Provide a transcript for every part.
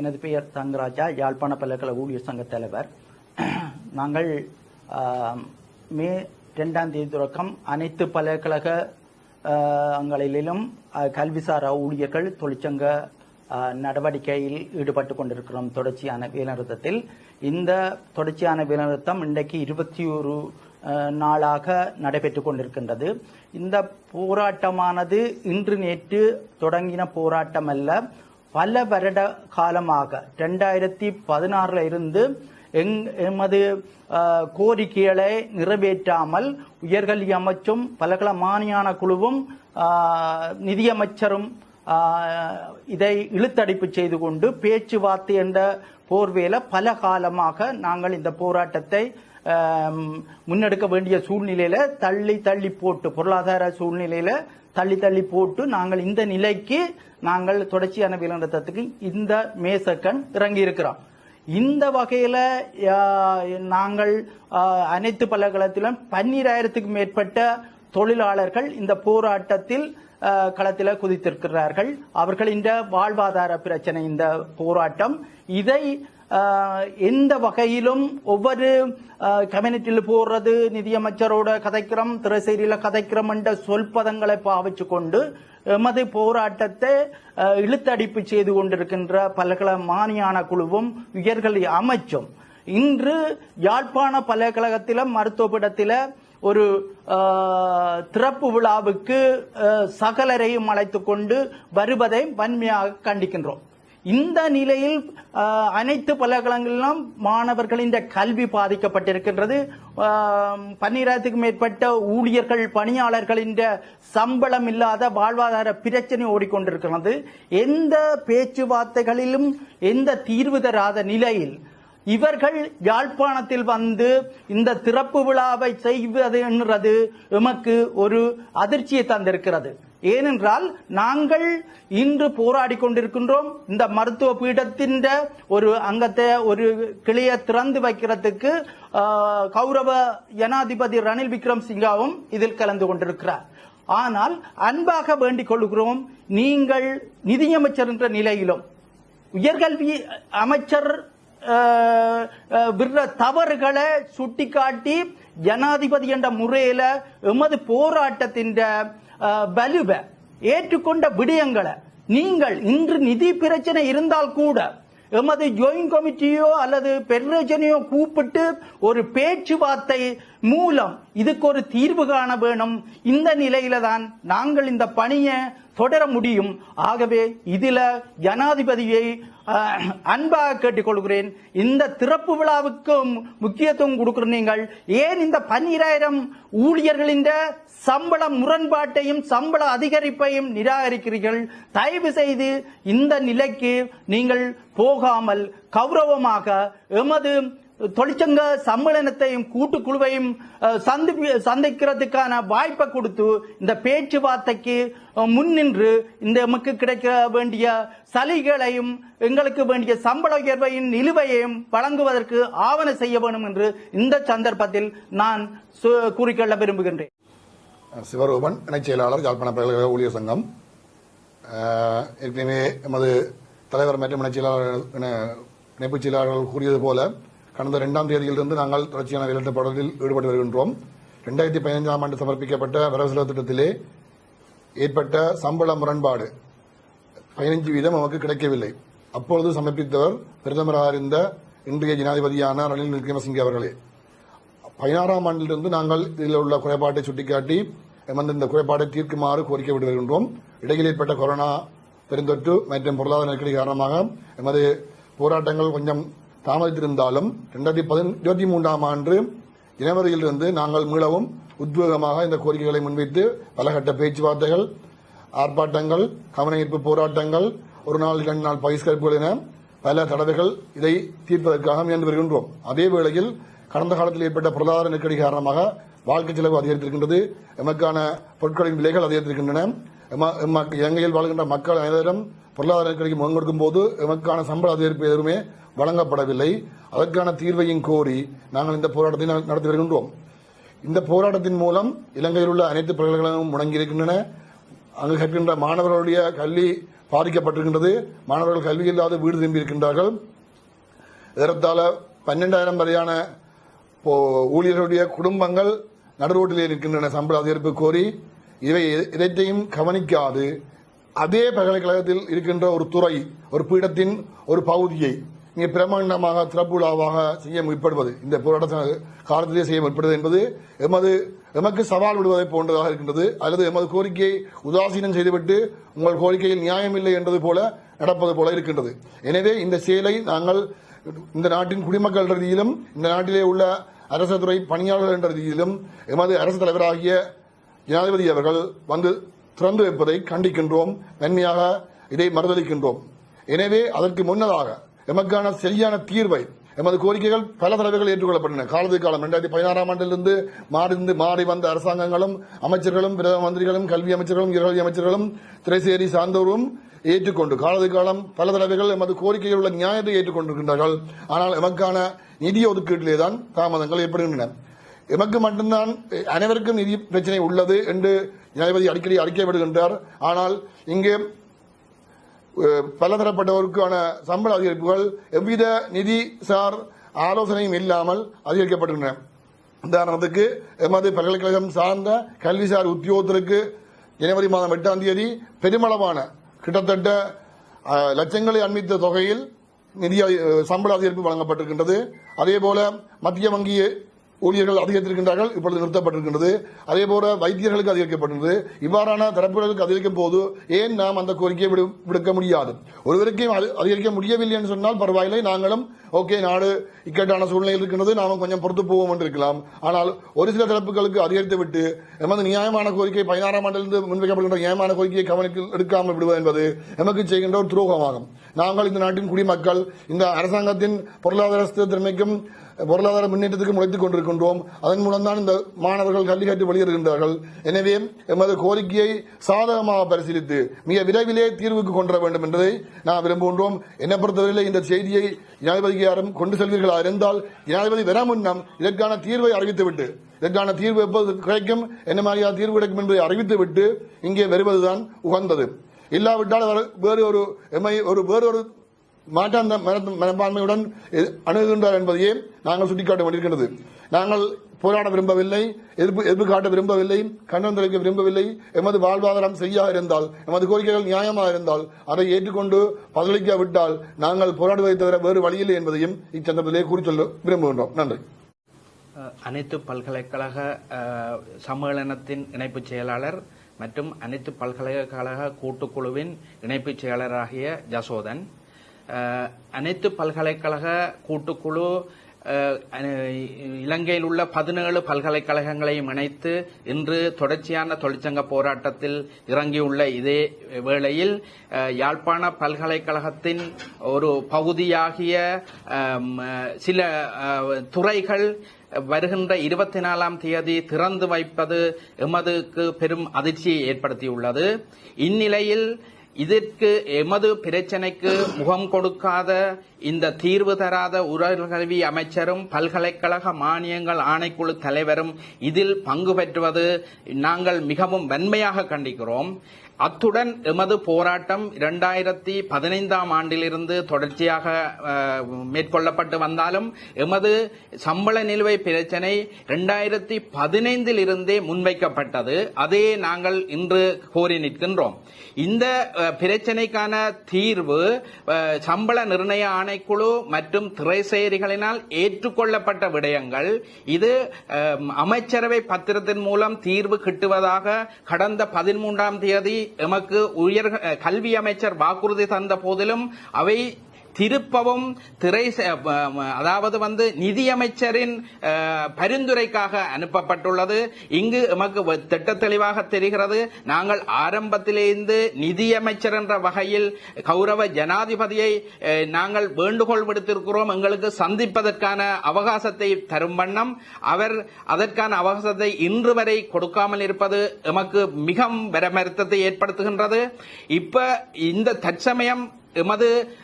எனது பெயர் தங்கராஜா யாழ்ப்பாண பல்கலைக்கழக ஊழியர் சங்க தலைவர். நாங்கள் மே ரெண்டாம் தேதி தொடக்கம் அனைத்து பல்கலைக்கழகங்களிலும் கல்விசார கல்விசாரா ஊழியர்கள் தொழிற்சங்க நடவடிக்கையில் ஈடுபட்டு கொண்டிருக்கிறோம் தொடர்ச்சியான வேலைநிறுத்தத்தில். இந்த தொடர்ச்சியான வேலைநிறுத்தம் இன்றைக்கு இருபத்தி ஒரு நாளாக நடைபெற்றுக் கொண்டிருக்கின்றது. இந்த போராட்டமானது இன்று நேற்று தொடங்கின போராட்டம் அல்ல பல வருட காலமாக ரெண்டாயிரத்தி பதினாறுல இருந்து எங் எமது கோரிக்கைகளை நிறைவேற்றாமல் உயர்கல்வி அமைச்சும் பல்கலை மானியான குழுவும் நிதியமைச்சரும் இதை இழுத்தடிப்பு செய்து கொண்டு பேச்சுவார்த்தை என்ற போர்வேல பல காலமாக நாங்கள் இந்த போராட்டத்தை முன்னெடுக்க வேண்டிய சூழ்நிலையில தள்ளி தள்ளி போட்டு பொருளாதார சூழ்நிலையில தள்ளி தள்ளி போட்டு நாங்கள் இந்த நிலைக்கு நாங்கள் தொடர்ச்சியான விளங்கத்தத்துக்கு இந்த மேசக்கன் இறங்கி இருக்கிறோம் இந்த வகையில நாங்கள் அனைத்து பல்கலைக்கழகத்திலும் பன்னிராயிரத்துக்கும் மேற்பட்ட தொழிலாளர்கள் இந்த போராட்டத்தில் களத்தில் குதித்திருக்கிறார்கள் குதித்திருக்கிறார்கள். அவர்களின் வாழ்வாதார பிரச்சனை இந்த போராட்டம். இதை எந்த வகையிலும் ஒவ்வொரு கம்யூனிட்டியில் போடுறது நிதியமைச்சரோட கதைக்கிறோம் திரைசேரியில் கதைக்கிறோம் என்ற சொல்பதங்களை பாவிச்சு கொண்டு எமது போராட்டத்தை இழுத்தடிப்பு செய்து கொண்டிருக்கின்ற பல்கலை மானியான குழுவும் உயர்கல்வி அமைச்சும். இன்று யாழ்ப்பாண பல்கலைக்கழகத்தில மருத்துவப்பீடத்தில ஒரு திறப்பு விழாவுக்கு சகலரையும் அழைத்து கொண்டு வருவதை வன்மையாக கண்டிக்கின்றோம். இந்த நிலையில் அனைத்து பல்கலைக்கழகங்களிலும் மாணவர்களின் கல்வி பாதிக்கப்பட்டிருக்கின்றது. பன்னிரத்துக்கும் பன்னிராயிரத்துக்கும் மேற்பட்ட ஊழியர்கள் பணியாளர்களின் சம்பளம் இல்லாத வாழ்வாதார பிரச்சனை ஓடிக்கொண்டிருக்கிறது. எந்த பேச்சுவார்த்தைகளிலும் எந்த தீர்வு தராத நிலையில் இவர்கள் யாழ்ப்பாணத்தில் வந்து இந்த திறப்பு விழாவை செய்வது என்றது எமக்கு ஒரு அதிர்ச்சியை தந்திருக்கிறது. ஏனென்றால் நாங்கள் இன்று போராடி கொண்டிருக்கின்றோம். இந்த மருத்துவ பீடத்தின் ஒரு அங்கத்தை ஒரு கிளையை திறந்து வைக்கிறதுக்கு கௌரவ ஜனாதிபதி ரணில் விக்ரம் சிங்காவும் இதில் கலந்து கொண்டிருக்கிறார். ஆனால் அன்பாக வேண்டிக் கொள்கிறோம் நீங்கள் நிதியமைச்சர் என்ற நிலையிலும் உயர்கல்வி அமைச்சர் விடுற தவறுகளை சுட்டிக்காட்டி ஜனாதிபதி என்ற முறையில எமது போராட்டத்தின் வலுவை ஏற்றுக்கொண்ட விடயங்களை நீங்கள் இன்று நிதி பிரச்சனை இருந்தால் கூட எமது ஜோயிங் கமிட்டியோ அல்லது பெருரஜனையோ கூப்பிட்டு ஒரு பேச்சுவார்த்தை மூலம் இதுக்கு ஒரு தீர்வு காண வேணும். இந்த நிலையில தான் நாங்கள் இந்த பணியை தொடர முடியும். ஆகவே இதில் ஜனாதிபதியை அன்பாக கேட்டுக்கொள்கிறேன். இந்த திறப்பு விழாவுக்கும் முக்கியத்துவம் கொடுக்கிற நீங்கள் ஏன் இந்த பன்னிராயிரம் ஊழியர்களின் சம்பள முரண்பாட்டையும் சம்பள அதிகரிப்பையும் நிராகரிக்கிறீர்கள்? தயவு செய்து இந்த நிலைக்கு நீங்கள் போகாமல் கௌரவமாக எமது தொழிற்சங்க சம்மேளனத்தையும் கூட்டுக்குழுவையும் சந்தி சந்திக்கிறதுக்கான வாய்ப்பை கொடுத்து இந்த பேச்சுவார்த்தைக்கு முன் முன்னின்று இந்த எமக்கு கிடைக்க வேண்டிய சலுகைகளையும் எங்களுக்கு வேண்டிய சம்பள உயர்வையும் நிலுவையையும் வழங்குவதற்கு ஆவண செய்ய வேண்டும் என்று இந்த சந்தர்ப்பத்தில் நான் சு- கூறிக்கொள்ள விரும்புகின்றேன். சிவரூபன் இணைச் செயலாளர் யாழ்ப்பாண பல்கலைக்கழக ஊழியர் சங்கம். ஏற்கனவே எமது தலைவர் மற்றும் இணைச் செயலாளர் இணைப்புச் செயலாளர்கள் கூறியது போல கடந்த இரண்டாம் தேதியிலிருந்து நாங்கள் தொடர்ச்சியான வேலைநிறுத்த போராட்டத்தில் ஈடுபட்டு வருகின்றோம். இரண்டாயிரத்தி பதினைஞ்சாம் ஆண்டு சமர்ப்பிக்கப்பட்ட வரவு செலவு திட்டத்திலே ஏற்பட்ட சம்பள முரண்பாடு பதினைஞ்சு வீதம் நமக்கு கிடைக்கவில்லை. அப்பொழுது சமர்ப்பித்தவர் பிரதமராக இருந்த இன்றைய ஜனாதிபதியான ரணில் விக்ரமசிங்கே அவர்களே. பதினாறாம் ஆண்டிலிருந்து நாங்கள் இதில் உள்ள குறைபாட்டை சுட்டிக்காட்டி எமது இந்த குறைபாட்டை தீர்க்குமாறு கோரிக்கை விட்டு வருகின்றோம். இடையில் ஏற்பட்ட கொரோனா பெருந்தொற்று மற்றும் பொருளாதார நெருக்கடி காரணமாக எமது போராட்டங்கள் கொஞ்சம் தாமதித்திருந்தாலும் இரண்டாயிரத்தி இருபத்தி மூன்றாம் ஆண்டு ஜனவரியிலிருந்து நாங்கள் மீளவும் உத்வேகமாக இந்த கோரிக்கைகளை முன்வைத்து பலகட்ட பேச்சுவார்த்தைகள் ஆர்ப்பாட்டங்கள் கவனஈர்ப்பு போராட்டங்கள் ஒரு நாள் இரண்டு நாள் பகிஷ்கரிப்புகள் என பல தடவைகள் இதை தீர்ப்பதற்காக முயன்று வருகின்றோம். அதே வேளையில் கடந்த காலத்தில் ஏற்பட்ட பொருளாதார நெருக்கடி காரணமாக வாழ்க்கை செலவு அதிகரித்திருக்கின்றது. எமக்கான பொருட்களின் விலைகள் அதிகரித்திருக்கின்றன. இலங்கையில் வாழ்கின்ற மக்கள் அனைவரும் பொருளாதார நெருக்கடிக்கு முகம் கொடுக்கும் போது எமக்கான சம்பள அதிகரிப்பு எதுவுமே வழங்கப்படவில்லை. அதற்கான தீர்வையும் கோரி நாங்கள் இந்த போராட்டத்தை நட- நடத்தி வருகின்றோம். இந்த போராட்டத்தின் மூலம் இலங்கையில் உள்ள அனைத்து பல்கலைக்கழகங்களும் முடங்கியிருக்கின்றன. அங்கு கற்கின்ற மாணவர்களுடைய கல்வி பாதிக்கப்பட்டிருக்கின்றது. மாணவர்கள் கல்வி இல்லாத வீடு திரும்பி இருக்கின்றார்கள் ஏறத்தாழ பன்னெண்டாயிரம் வரையான ஊழியர்களுடைய குடும்பங்கள் நடுரோட்டிலே இருக்கின்றன சம்பள அதிகரிப்பு கோரி. இவை இதைத்தையும் கவனிக்காது. அதே பல்கலைக்கழகத்தில் இருக்கின்ற ஒரு துறை ஒரு பீடத்தின் ஒரு பகுதியை இங்கே பிரமாண்டமாக சிறப்பு செய்ய முற்படுவது. இந்த போராட்ட காலத்திலே செய்ய முற்படுவது என்பது எமது எமக்கு சவால் விடுவதை போன்றதாக இருக்கின்றது. அல்லது எமது கோரிக்கையை உதாசீனம் செய்துவிட்டு உங்கள் கோரிக்கையில் நியாயமில்லை என்றது போல நடப்பது போல இருக்கின்றது. எனவே இந்த செயலை நாங்கள் இந்த நாட்டின் குடிமக்கள் ரீதியிலும் இந்த நாட்டிலே உள்ள அரசு துறை பணியாளர்கள் என்ற ரீதியிலும் எமது அரசு தலைவராகிய ஜனாதிபதி அவர்கள் வந்து திறந்து வைப்பதை கண்டிக்கின்றோம். நன்மையாக இதை மறுதளிக்கின்றோம். எனவே அதற்கு முன்னதாக எமக்கான சரியான தீர்வை எமது கோரிக்கைகள் பல தடவைகள் ஏற்றுக்கொள்ளப்பட்டன. காலத்து காலம் இரண்டாயிரத்தி பதினாறாம் ஆண்டிலிருந்து மாறிந்து மாறி வந்த அரசாங்கங்களும் அமைச்சர்களும் பிரதம மந்திரிகளும் கல்வி அமைச்சர்களும் இறகல்வி அமைச்சர்களும் திரைசேரி சார்ந்தோரும் ஏற்றுக்கொண்டு காலத்து காலம் பல தடவைகள் எமது கோரிக்கையில் உள்ள நியாயத்தை ஏற்றுக்கொண்டிருக்கின்றார்கள். ஆனால் எமக்கான நிதி ஒதுக்கீட்டிலே தான் தாமதங்கள் ஏற்படுகின்றன. எமக்கு மட்டும்தான் அனைவருக்கும் நிதி பிரச்சனை உள்ளது என்று ஜனாதிபதி அடிக்கடி அறிக்கை விடுகின்றார். ஆனால் இங்கே பலதரப்பட்டவருக்கான சம்பள அதிகரிப்புகள் எவ்வித நிதி சார் ஆலோசனையும் இல்லாமல் அதிகரிக்கப்பட்டுள்ளன. உதாரணத்துக்கு எமது பல்கலைக்கழகம் சார்ந்த கல்விசார் உத்தியோகத்திற்கு ஜனவரி மாதம் எட்டாம் தேதி பெருமளவான கிட்டத்தட்ட லட்சங்களை அண்மித்த தொகையில் நிதி சம்பள அதிகரிப்பு வழங்கப்பட்டிருக்கின்றது. அதே போல மத்திய வங்கி ஊழியர்கள் அதிகரித்திருக்கின்றார்கள் இப்பொழுது நிறுத்தப்பட்டிருக்கின்றது. அதே போல வைத்தியர்களுக்கு அதிகரிக்கப்பட்டது இவ்வாறான தரப்புகளுக்கு அதிகரிக்கும் போது ஏன் நாம் அந்த கோரிக்கையை விடு- விடுக்க முடியாது? ஒருவருக்கும் அதிகரிக்க முடியவில்லை என்று சொன்னால் பரவாயில்லை. நாங்களும் ஓகே நாடு இக்கட்டான சூழ்நிலை இருக்கின்றது. நாமும் கொஞ்சம் பொறுத்து போவோம் என்று இருக்கலாம். ஆனால் ஒரு சில தரப்புகளுக்கு அதிகரித்து விட்டு எமது நியாயமான கோரிக்கை பதினாறாம் ஆண்டிலிருந்து முன்வைக்கப்படுகின்ற நியாயமான கோரிக்கையை கவனத்தில் எடுக்காமல் விடுவது என்பது எமக்கு செய்கின்ற ஒரு துரோகமாகும். நாங்கள் இந்த நாட்டின் குடிமக்கள் இந்த அரசாங்கத்தின் பொருளாதார ஸ்திரத்தன்மைக்கும் பொருளாதார முன்னேற்றத்துக்கு முளைத்துக் கொண்டிருக்கின்றோம். அதன் மூலம்தான் இந்த மாணவர்கள் கல்வி கற்று வெளியேறுகின்றார்கள். எனவே எமது கோரிக்கையை சாதகமாக பரிசீலித்து மிக விரைவிலே தீர்வுக்கு கொண்டு வேண்டும் என்பதை நான் விரும்புகின்றோம். என்னை பொறுத்தவரையில் இந்த செய்தியை ஜனாதிபதிக்கு யாரும் கொண்டு செல்வீர்களா இருந்தால் ஜனாதிபதி வர முன்னம் இதற்கான தீர்வை அறிவித்துவிட்டு இதற்கான தீர்வு எப்போது கிடைக்கும் என்ன மாதிரியான தீர்வு கிடைக்கும் என்பதை அறிவித்துவிட்டு இங்கே வருவதுதான் உகந்தது. இல்லாவிட்டால் அவர் வேறு ஒரு எம்ஐ ஒரு வேறொரு மாற்றாந்த மன- மனப்பான்மையுடன் அணுகுகின்றார் என்பதையே நாங்கள் சுட்டிக்காட்ட வேண்டியிருக்கிறது நாங்கள் போராட விரும்பவில்லை எதிர்ப்பு எதிர்ப்பு காட்ட விரும்பவில்லை கண்டனம் தெரிவிக்க விரும்பவில்லை. எமது வாழ்வாதாரம் சரியாக இருந்தால் எமது கோரிக்கைகள் நியாயமாக இருந்தால் அதை ஏற்றுக்கொண்டு பதிலளிக்காவிட்டால் நாங்கள் போராடுவதை தவிர வேறு வழியில்லை என்பதையும் இச்சந்தர்ப்பத்திலே கூறி சொல்ல விரும்புகின்றோம். நன்றி. அனைத்து பல்கலைக்கழக சம்மேளனத்தின் இணைப்புச் செயலாளர் மற்றும் அனைத்து பல்கலைக்கழக கூட்டுக்குழுவின் இணைப்புச் செயலராகிய ஜசோதன் அனைத்து பல்கலைக்கழக கூட்டுக்குழு இலங்கையில் உள்ள பதினேழு பல்கலைக்கழகங்களையும் இணைத்து இன்று தொடர்ச்சியான தொழிற்சங்க போராட்டத்தில் இறங்கியுள்ள இதே வேளையில் யாழ்ப்பாண பல்கலைக்கழகத்தின் ஒரு பகுதியாகிய சில துறைகள் வருகின்ற இருபத்தி நாலாம் தேதி திறந்து வைப்பது எமதுக்கு பெரும் அதிர்ச்சியை ஏற்படுத்தியுள்ளது. இந்நிலையில் இதற்கு எமது பிரச்சனைக்கு முகம் கொடுக்காத இந்த தீர்வு தராத உயர்கல்வி அமைச்சரும் பல்கலைக்கழக மானியங்கள் ஆணைக்குழு தலைவரும் இதில் பங்கு பெற்றுவது நாங்கள் மிகவும் வன்மையாக கண்டிக்கிறோம். அத்துடன் எமது போராட்டம் இரண்டாயிரத்தி பதினைந்தாம் ஆண்டிலிருந்து தொடர்ச்சியாக மேற்கொள்ளப்பட்டு வந்தாலும் எமது சம்பள நிலுவை பிரச்சனை இரண்டாயிரத்தி பதினைந்தில் இருந்தே முன்வைக்கப்பட்டது. அதே நாங்கள் இன்று கோரி நிற்கின்றோம். இந்த பிரச்சனைக்கான தீர்வு சம்பள நிர்ணய ஆணைக்குழு மற்றும் திரைசேரிகளினால் ஏற்றுக்கொள்ளப்பட்ட விடயங்கள். இது அமைச்சரவை பத்திரத்தின் மூலம் தீர்வு கிட்டுவதாக கடந்த பதிமூன்றாம் தேதி எமக்கு உயர் கல்வி அமைச்சர் வாக்குறுதி தந்த போதிலும் அவை திருப்பவும் திரை அதாவது வந்து நிதியமைச்சரின் பரிந்துரைக்காக அனுப்பப்பட்டுள்ளது. இங்கு எமக்கு வ- திட்ட தெளிவாக தெரிகிறது. நாங்கள் ஆரம்பத்திலிருந்து நிதியமைச்சர் என்ற வகையில் கௌரவ ஜனாதிபதியை நாங்கள் வேண்டுகோள் விடுத்திருக்கிறோம். எங்களுக்கு சந்திப்பதற்கான அவகாசத்தை தரும் வண்ணம் அவர் அதற்கான அவகாசத்தை இன்று வரை கொடுக்காமல் இருப்பது எமக்கு மிகவும் வரமருத்தத்தை ஏற்படுத்துகின்றது. இப்ப இந்த தற்சமயம் எமது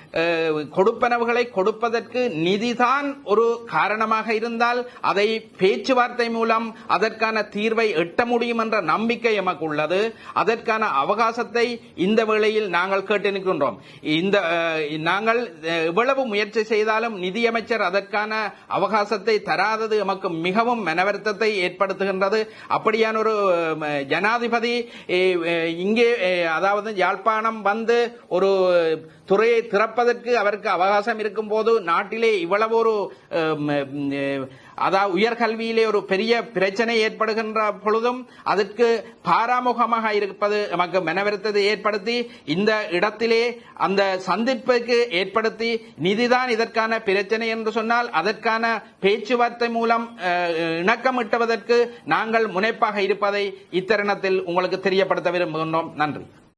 கொடுப்பனவுகளை கொடுப்பதற்கு நிதிதான் ஒரு காரணமாக இருந்தால் அதை பேச்சுவார்த்தை மூலம் அதற்கான தீர்வை எட்ட முடியும் என்ற நம்பிக்கை எமக்கு உள்ளது. அதற்கான அவகாசத்தை இந்த வேளையில் நாங்கள் கேட்டு நிற்கின்றோம். இந்த நாங்கள் எவ்வளவு முயற்சி செய்தாலும் நிதியமைச்சர் அதற்கான அவகாசத்தை தராதது எமக்கு மிகவும் மனவருத்தத்தை ஏற்படுத்துகின்றது. அப்படியான ஒரு ஜனாதிபதி இங்கே அதாவது யாழ்ப்பாணம் வந்து ஒரு துறையை திறப்ப பார்ப்பதற்கு அவருக்கு அவகாசம் இருக்கும் போது நாட்டிலே இவ்வளவு ஒரு அதாவது உயர்கல்வியிலே ஒரு பெரிய பிரச்சனை ஏற்படுகின்ற பொழுதும் அதற்கு பாராமுகமாக இருப்பது நமக்கு மனவருத்தத்தை ஏற்படுத்தி இந்த இடத்திலே அந்த சந்திப்புக்கு ஏற்படுத்தி நிதிதான் இதற்கான பிரச்சனை என்று சொன்னால் அதற்கான பேச்சுவார்த்தை மூலம் அஹ், இணக்கமிட்டுவதற்கு நாங்கள் முனைப்பாக இருப்பதை இத்தருணத்தில் உங்களுக்கு தெரியப்படுத்த விரும்புகின்றோம். நன்றி.